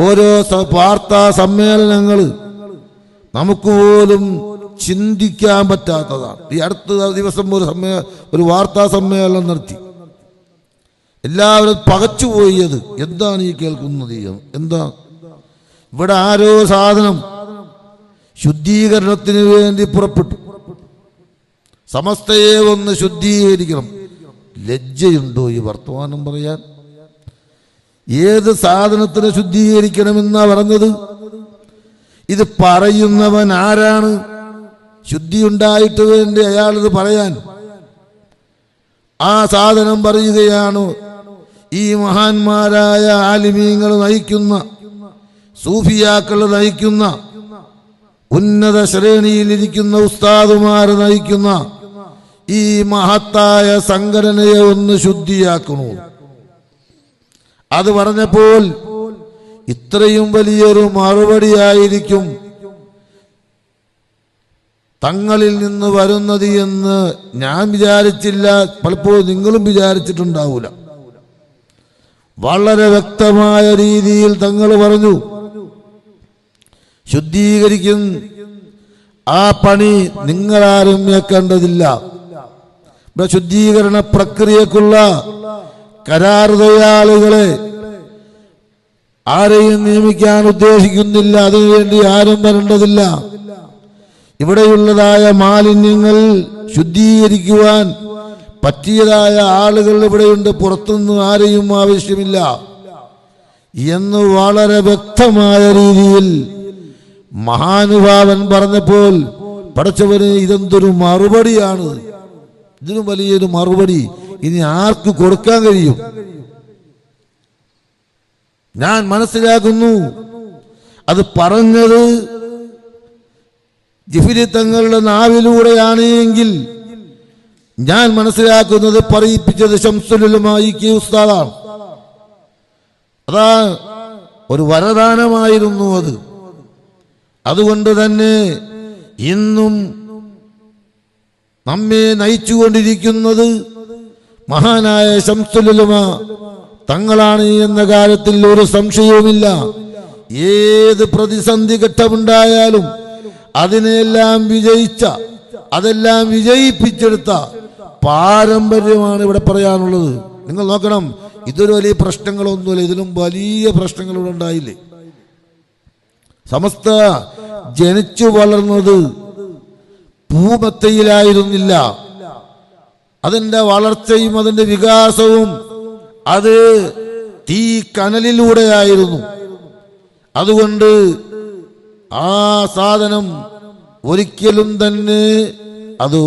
ഓരോ വാർത്താ സമ്മേളനങ്ങൾ നമുക്ക് പോലും ചിന്തിക്കാൻ പറ്റാത്തതാണ്. ഈ അടുത്ത ദിവസം ഒരു സമ്മേ ഒരു വാർത്താ സമ്മേളനം നടത്തി. എല്ലാവരും പകച്ചുപോയി അത് എന്താണ് ഈ കേൾക്കുന്നത് എന്താ? ഇവിടെ ആരോ സാധനം ശുദ്ധീകരണത്തിന് വേണ്ടി പുറപ്പെട്ടു. സമസ്തയെ ഒന്ന് ശുദ്ധീകരിക്കണം. ലജ്ജയുണ്ടോ ഈ വർത്തമാനം പറയാൻ? ഏത് സാധനത്തിന് ശുദ്ധീകരിക്കണമെന്നാ പറഞ്ഞത്? ഇത് പറയുന്നവൻ ആരാണ്? ശുദ്ധി ഉണ്ടായിട്ട് വേണ്ടി അയാളിത് പറയാൻ. ആ സാധനം പറയുകയാണ് ഈ മഹാന്മാരായ ആലിമീങ്ങൾ നയിക്കുന്ന സൂഫിയാക്കൾ നയിക്കുന്ന ഉന്നത ശ്രേണിയിലിരിക്കുന്ന ഉസ്താദുമാർ നയിക്കുന്ന ഈ മഹത്തായ സംഘടനയെ ഒന്ന് ശുദ്ധിയാക്കണു? അത് പറഞ്ഞപ്പോൾ ഇത്രയും വലിയൊരു മറുപടിയായിരിക്കും തങ്ങളിൽ നിന്ന് വരുന്നത് എന്ന് ഞാൻ വിചാരിച്ചില്ല. പലപ്പോഴും നിങ്ങളും വിചാരിച്ചിട്ടുണ്ടാവൂല. വളരെ വ്യക്തമായ രീതിയിൽ തങ്ങൾ പറഞ്ഞു. ശുദ്ധീകരിക്കും. ആ പണി നിങ്ങളാരും ഏക്കേണ്ടതില്ല ഇവിടെ ശുദ്ധീകരണ പ്രക്രിയക്കുള്ള കരാർ തൊഴിലാളികളെ ആരെയും നിയമിക്കാൻ ഉദ്ദേശിക്കുന്നില്ല. അതിനുവേണ്ടി ആരും വരേണ്ടതില്ല. ഇവിടെയുള്ളതായ മാലിന്യങ്ങൾ ശുദ്ധീകരിക്കുവാൻ പറ്റിയതായ ആളുകൾ ഇവിടെയുണ്ട്. പുറത്തുനിന്ന് ആരെയും ആവശ്യമില്ല. എന്ന് വളരെ വ്യക്തമായ രീതിയിൽ മഹാനുഭാവൻ പറഞ്ഞപ്പോൾ പഠിച്ചവന് ഇതെന്തൊരു മറുപടിയാണ്? ഇതിനും വലിയൊരു മറുപടി. ഇനി ആർക്ക് കൊടുക്കാൻ കഴിയും? ഞാൻ മനസ്സിലാക്കുന്നു അത് പറഞ്ഞത് ജിഫിലി തങ്ങളുടെ നാവിലൂടെയാണ് എങ്കിൽ ഞാൻ മനസ്സിലാക്കുന്നത് പറയിപ്പിച്ചത് ശംസുലുമായി കെ ഉസ്താദാണ്. അതാ ഒരു വരദാനമായിരുന്നു അത്. അതുകൊണ്ട് തന്നെ ഇന്നും നമ്മെ നയിച്ചുകൊണ്ടിരിക്കുന്നത് മഹാനായ ശംസുലുമ തങ്ങളാണ് എന്ന കാര്യത്തിൽ ഒരു സംശയവുമില്ല. ഏത് പ്രതിസന്ധി ഘട്ടമുണ്ടായാലും അതിനെല്ലാം വിജയിച്ച അതെല്ലാം വിജയിപ്പിച്ചെടുത്ത പാരമ്പര്യമാണ് ഇവിടെ പറയാനുള്ളത്. നിങ്ങൾ നോക്കണം ഇതൊരു വലിയ പ്രശ്നങ്ങളൊന്നുമില്ല. ഇതിലും വലിയ പ്രശ്നങ്ങൾ ഇവിടെ ഉണ്ടായില്ലേ? സമസ്ത ജനിച്ചു വളർന്നത് ഭൂമത്തയിലായിരുന്നില്ല. അതിന്റെ വളർച്ചയും അതിന്റെ വികാസവും അത് തീ കനലിലൂടെയായിരുന്നു. അതുകൊണ്ട് ആ സാധനം ഒരിക്കലും തന്നെ അത്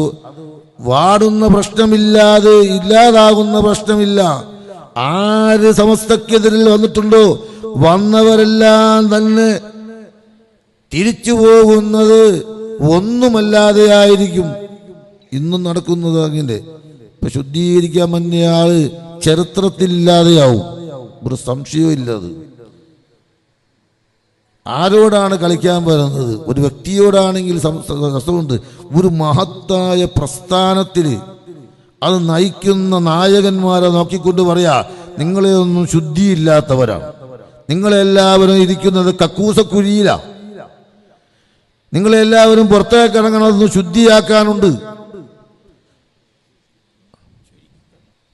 വാടുന്ന പ്രശ്നമില്ലാതെ ഇല്ലാതാകുന്ന പ്രശ്നമില്ല. ആര് സമസ്തക്കെതിരിൽ വന്നിട്ടുണ്ടോ? വന്നവരെല്ലാം തന്നെ തിരിച്ചു പോകുന്നത് ഒന്നുമല്ലാതെ ആയിരിക്കും ഇന്നും നടക്കുന്നത് അങ്ങനെ ഇപ്പൊ ശുദ്ധീകരിക്കാൻ മഞ്ഞയാൾ ചരിത്രത്തിലില്ലാതെയാവും. ഒരു സംശയവും ഇല്ലാതെ ആരോടാണ് കളിക്കാൻ വരുന്നത്? ഒരു വ്യക്തിയോടാണെങ്കിൽ കഷ്ടമുണ്ട് ഒരു മഹത്തായ പ്രസ്ഥാനത്തിൽ അത് നയിക്കുന്ന നായകന്മാരെ നോക്കിക്കൊണ്ട് പറയാ നിങ്ങളെ ഒന്നും ശുദ്ധിയില്ലാത്തവരാണ്. നിങ്ങളെല്ലാവരും ഇരിക്കുന്നത് കക്കൂസക്കുഴിയിലാണ് നിങ്ങളെല്ലാവരും പുറത്തേക്ക് ഇറങ്ങണമെന്ന് ശുദ്ധിയാക്കാനുണ്ട്.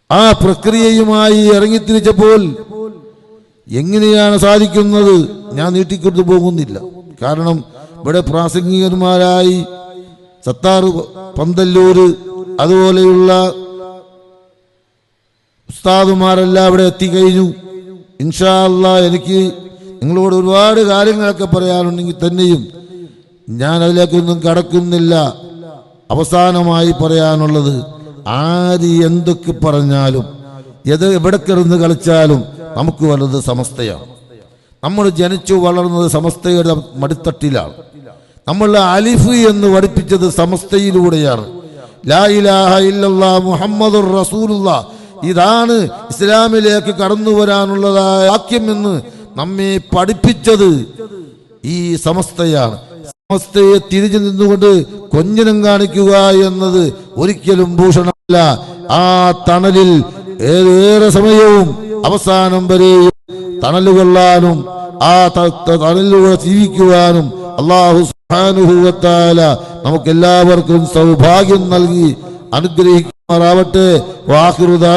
ആ പ്രക്രിയയുമായി ഇറങ്ങിത്തിരിച്ചപ്പോൾ എങ്ങനെയാണ് സാധിക്കുന്നത്? ഞാൻ നീട്ടിക്കൊണ്ടു പോകുന്നില്ല. കാരണം ഇവിടെ പ്രാസംഗികന്മാരായി സത്താർ പന്തല്ലൂര് അതുപോലെയുള്ള ഉസ്താദുമാരെല്ലാം ഇവിടെ എത്തിക്കഴിഞ്ഞു. ഇൻഷാ അല്ലാ എനിക്ക് നിങ്ങളോട് ഒരുപാട് കാര്യങ്ങളൊക്കെ പറയാനുണ്ടെങ്കിൽ തന്നെയും ഞാൻ അതിലേക്കൊന്നും കടക്കുന്നില്ല. അവസാനമായി പറയാനുള്ളത് ആര് എന്തൊക്കെ പറഞ്ഞാലും ഏത് എവിടെ കിടന്ന് കളിച്ചാലും നമുക്ക് വലുത് സമസ്തയാണ്. നമ്മൾ ജനിച്ചു വളർന്നത് സമസ്തയുടെ മടിത്തട്ടിലാണ്. നമ്മൾ അലിഫ് എന്ന് പഠിപ്പിച്ചത് സമസ്തയിലൂടെയാണ്. മുഹമ്മദ് റസൂലുള്ള ഇതാണ് ഇസ്ലാമിലേക്ക് കടന്നു വരാനുള്ളതായ വാക്യം എന്ന് നമ്മെ പഠിപ്പിച്ചത് ഈ സമസ്തയാണ്. സമസ്തയെ തിരിഞ്ഞു നിന്നുകൊണ്ട് കൊഞ്ഞനം കാണിക്കുക എന്നത് ഒരിക്കലും ഭൂഷണമല്ല. ആ തണലിൽ ഏറെ സമയവും അവസാനം വരെയും തണലുകൊള്ളാനും ആ തണലിലൂടെ ജീവിക്കുവാനും അള്ളാഹു സുബ്ഹാനഹു നമുക്ക് എല്ലാവർക്കും സൗഭാഗ്യം നൽകി അനുഗ്രഹിക്കുമാറാവട്ടെ. വാഹിറുദാ